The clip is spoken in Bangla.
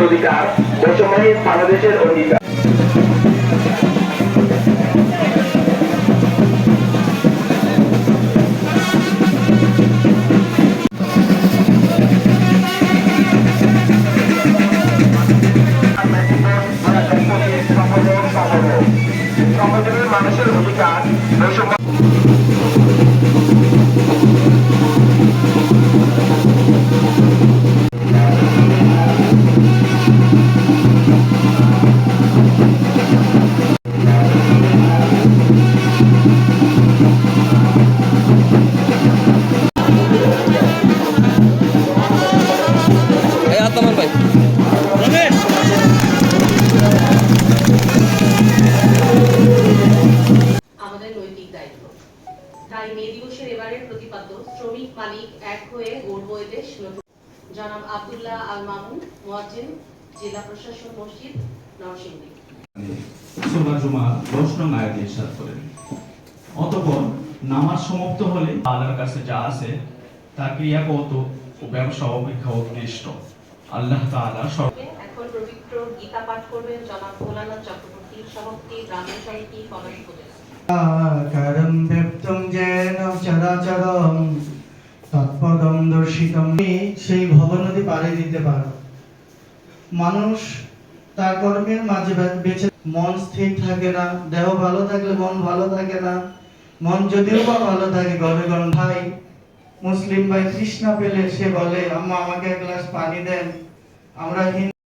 অধিকার বৈষম্যহীন বাংলাদেশের সমাজের মানুষের অধিকার তাই মে দিবসের এবারের প্রতিপাদ্য শ্রমিক মালিক এক হয়ে গড়ব দেশ নতুন জনাব আব্দুল্লাহ আল মামুন মোয়াজ্জিন জেলা প্রশাসন মসজিদ নরসিংদী। সোলা জুমা দশ নং আয়াতে ইরশাদ করেন অতঃপর নামাজ সমাপ্ত হলে আল্লাহর কাছে যা আছে তা ক্রিয়াগত ও ব্যবসা অপেক্ষা উৎকৃষ্ট। আল্লাহ তাআলা সর্ব এখন পবিত্র গীতা পাঠ করবেন জনাব ভোলানাথ চক্রবর্তী সভাপতি গ্রামীণ সমিতি কলেজ চরাচরম তৎপদম দর্শিতম। তুমি সেই ভবনদী পাড়ি দিতে পারো। মানুষ তার কর্মের মাঝে বেঁচে মন স্থির থাকে না, দেহ ভালো থাকলে মন ভালো থাকে না। মন যদিও বা ভালো থাকে গবে গণ ভাই মুসলিম ভাই তৃষ্ণা পেলে সে বলে, আম্মা, আমাকে এক গ্লাস পানি দেন। আমরা হিন্দু